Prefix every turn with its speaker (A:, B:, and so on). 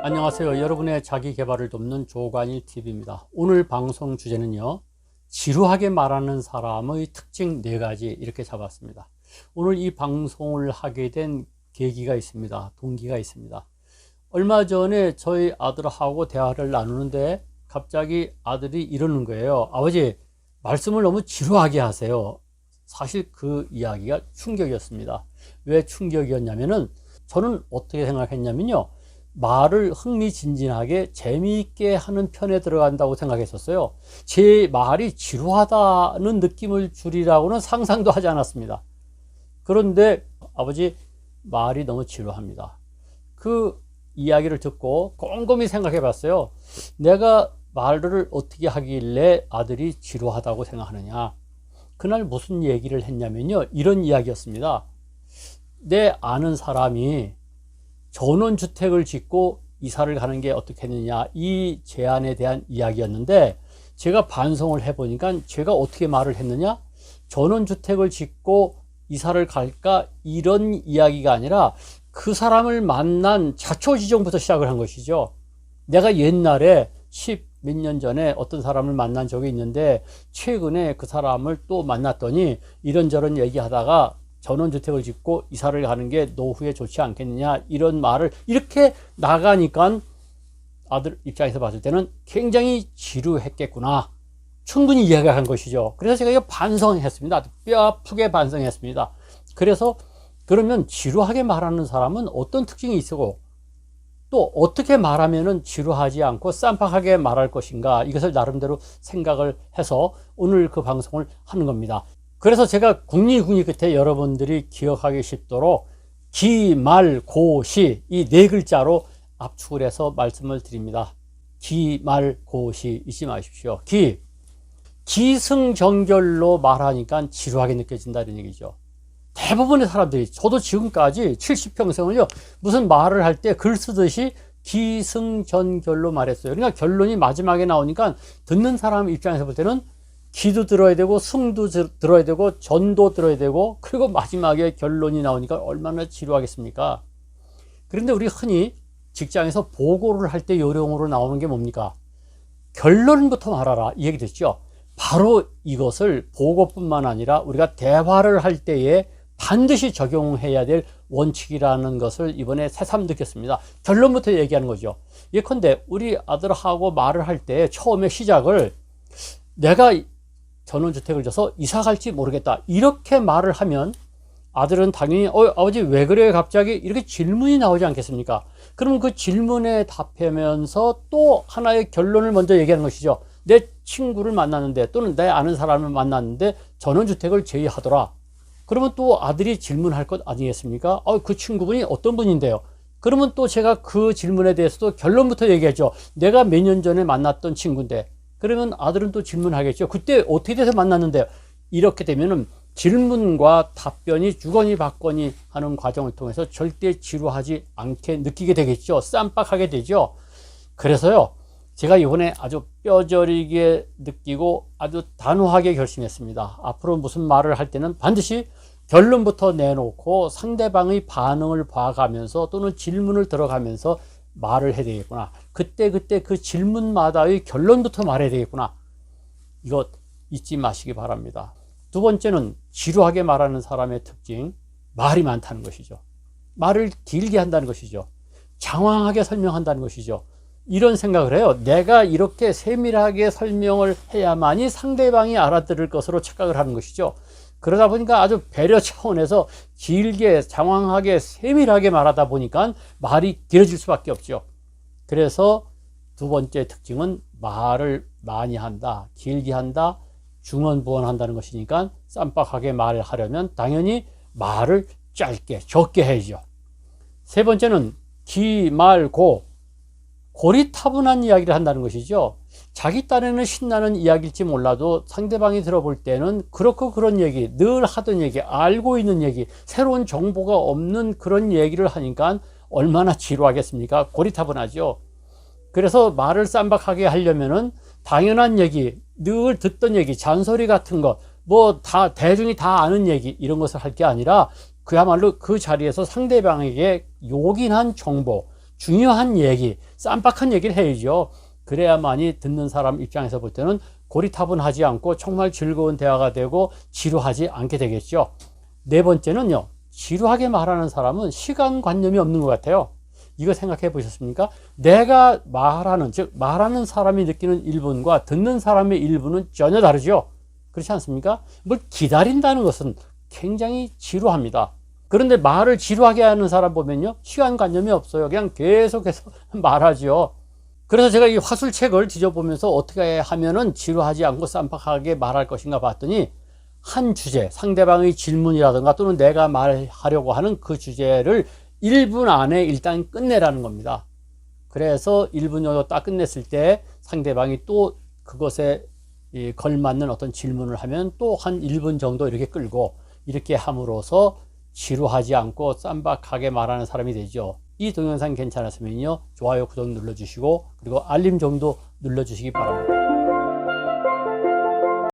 A: 안녕하세요. 여러분의 자기 개발을 돕는 조관일 TV입니다. 오늘 방송 주제는요. 지루하게 말하는 사람의 특징 네 가지 이렇게 잡았습니다. 오늘 이 방송을 하게 된 계기가 있습니다. 동기가 있습니다. 얼마 전에 저희 아들하고 대화를 나누는데 갑자기 아들이 이러는 거예요. 아버지, 말씀을 너무 지루하게 하세요. 사실 그 이야기가 충격이었습니다. 왜 충격이었냐면은 저는 어떻게 생각했냐면요. 말을 흥미진진하게 재미있게 하는 편에 들어간다고 생각했었어요. 제 말이 지루하다는 느낌을 줄이라고는 상상도 하지 않았습니다. 그런데 아버지 말이 너무 지루합니다. 그 이야기를 듣고 꼼꼼히 생각해 봤어요. 내가 말을 어떻게 하길래 아들이 지루하다고 생각하느냐. 그날 무슨 얘기를 했냐면요. 이런 이야기였습니다. 내 아는 사람이 전원주택을 짓고 이사를 가는 게 어떻게 했느냐. 이 제안에 대한 이야기였는데 제가 반성을 해보니까 제가 어떻게 말을 했느냐. 전원주택을 짓고 이사를 갈까 이런 이야기가 아니라 그 사람을 만난 자초지종부터 시작을 한 것이죠. 내가 옛날에 10 몇 년 전에 어떤 사람을 만난 적이 있는데 최근에 그 사람을 또 만났더니 이런저런 얘기하다가 전원주택을 짓고 이사를 가는 게 노후에 좋지 않겠느냐 이런 말을 이렇게 나가니까 아들 입장에서 봤을 때는 굉장히 지루했겠구나. 충분히 이해가 간 것이죠. 그래서 제가 이거 반성했습니다. 뼈 아프게 반성했습니다. 그래서 그러면 지루하게 말하는 사람은 어떤 특징이 있고 또 어떻게 말하면은 지루하지 않고 쌈박하게 말할 것인가 이것을 나름대로 생각을 해서 오늘 그 방송을 하는 겁니다. 그래서 제가 국리국리 끝에 여러분들이 기억하기 쉽도록 기, 말, 고, 시 이 네 글자로 압축을 해서 말씀을 드립니다. 기, 말, 고, 시 잊지 마십시오. 기, 기승전결로 말하니까 지루하게 느껴진다는 얘기죠. 대부분의 사람들이 저도 지금까지 70평생을요 무슨 말을 할 때 글 쓰듯이 기승전결로 말했어요 그러니까 결론이 마지막에 나오니까 듣는 사람 입장에서 볼 때는 기도 들어야 되고 승도 들어야 되고 전도 들어야 되고 그리고 마지막에 결론이 나오니까 얼마나 지루하겠습니까 그런데 우리 흔히 직장에서 보고를 할 때 요령으로 나오는 게 뭡니까 결론부터 말하라 이 얘기 됐죠 바로 이것을 보고뿐만 아니라 우리가 대화를 할 때에 반드시 적용해야 될 원칙이라는 것을 이번에 새삼 느꼈습니다. 결론부터 얘기하는 거죠. 예컨대 우리 아들하고 말을 할 때 처음에 시작을 내가 전원주택을 져서 이사 갈지 모르겠다. 이렇게 말을 하면 아들은 당연히 어, 아버지 왜 그래 갑자기 이렇게 질문이 나오지 않겠습니까? 그럼 그 질문에 답하면서 또 하나의 결론을 먼저 얘기하는 것이죠. 내 친구를 만났는데 또는 내 아는 사람을 만났는데 전원주택을 제의하더라. 그러면 또 아들이 질문할 것 아니겠습니까? 어, 그 친구분이 어떤 분인데요? 그러면 또 제가 그 질문에 대해서도 결론부터 얘기하죠. 내가 몇 년 전에 만났던 친구인데. 그러면 아들은 또 질문하겠죠. 그때 어떻게 돼서 만났는데요? 이렇게 되면은 질문과 답변이 주거니 받거니 하는 과정을 통해서 절대 지루하지 않게 느끼게 되겠죠. 쌈박하게 되죠. 그래서요. 제가 이번에 아주 뼈저리게 느끼고 아주 단호하게 결심했습니다. 앞으로 무슨 말을 할 때는 반드시 결론부터 내놓고 상대방의 반응을 봐가면서 또는 질문을 들어가면서 말을 해야 되겠구나. 그때 그때 그 질문마다의 결론부터 말해야 되겠구나. 이것 잊지 마시기 바랍니다. 두 번째는 지루하게 말하는 사람의 특징, 말이 많다는 것이죠. 말을 길게 한다는 것이죠. 장황하게 설명한다는 것이죠. 이런 생각을 해요. 내가 이렇게 세밀하게 설명을 해야만이 상대방이 알아들을 것으로 착각을 하는 것이죠. 그러다 보니까 아주 배려 차원에서 길게 장황하게 세밀하게 말하다 보니까 말이 길어질 수밖에 없죠. 그래서 두 번째 특징은 말을 많이 한다, 길게 한다, 중언부언한다는 것이니까 쌈박하게 말을 하려면 당연히 말을 짧게, 적게 해야죠. 세 번째는 기, 말, 고 고리타분한 이야기를 한다는 것이죠. 자기 딴에는 신나는 이야기일지 몰라도 상대방이 들어볼 때는 그렇고 그런 얘기, 늘 하던 얘기, 알고 있는 얘기, 새로운 정보가 없는 그런 얘기를 하니까 얼마나 지루하겠습니까? 고리타분하죠. 그래서 말을 쌈박하게 하려면은 당연한 얘기, 늘 듣던 얘기, 잔소리 같은 것, 뭐 다 대중이 다 아는 얘기 이런 것을 할 게 아니라 그야말로 그 자리에서 상대방에게 요긴한 정보, 중요한 얘기, 쌈박한 얘기를 해야죠. 그래야만이 듣는 사람 입장에서 볼 때는 고리타분하지 않고 정말 즐거운 대화가 되고 지루하지 않게 되겠죠. 네 번째는요. 지루하게 말하는 사람은 시간 관념이 없는 것 같아요. 이거 생각해 보셨습니까? 내가 말하는, 즉, 말하는 사람이 느끼는 1분과 듣는 사람의 1분은 전혀 다르죠? 그렇지 않습니까? 뭘 기다린다는 것은 굉장히 지루합니다. 그런데 말을 지루하게 하는 사람 보면요. 시간관념이 없어요. 그냥 계속해서 말하죠. 그래서 제가 이 화술책을 뒤져보면서 어떻게 하면은 지루하지 않고 쌈박하게 말할 것인가 봤더니 한 주제, 상대방의 질문이라든가 또는 내가 말하려고 하는 그 주제를 1분 안에 일단 끝내라는 겁니다. 그래서 1분 정도 딱 끝냈을 때 상대방이 또 그것에 이 걸맞는 어떤 질문을 하면 또 한 1분 정도 이렇게 끌고 이렇게 함으로써 지루하지 않고 쌈박하게 말하는 사람이 되죠. 이 동영상 괜찮았으면요. 좋아요, 구독 눌러주시고 그리고 알림 정도 눌러주시기 바랍니다.